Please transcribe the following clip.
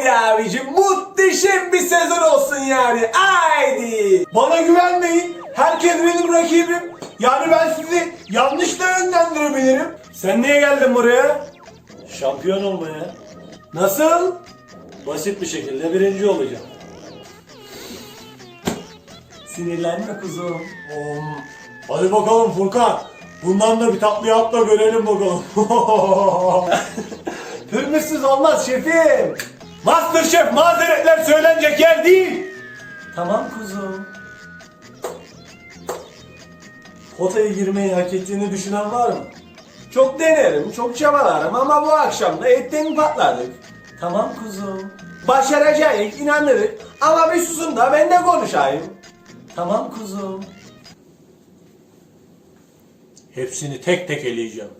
Haydi abicim muhteşem bir sezon olsun yani. Haydi. Bana güvenmeyin. Herkes benim rakibim. Yani ben sizi yanlış da yönlendirebilirim. Sen niye geldin buraya? Şampiyon olmaya Nasıl? basit bir şekilde birinci olacağım. Sinirlenme kuzum. Om. Hadi bakalım Furkan. Bundan da bir tatlı yap da görelim bakalım. Pürmüzsüz olmaz şefim. Masterchef mazeretler söylenecek yer değil. Tamam kuzum. Potaya girmeyi hak ettiğini düşünen var mı? Çok denerim, çok çabalarım ama bu akşam da etten patladık. Tamam kuzum. Başaracağız, inanırız. Ama bir susun da ben de konuşayım. Tamam kuzum. Hepsini tek tek eleyeceğim.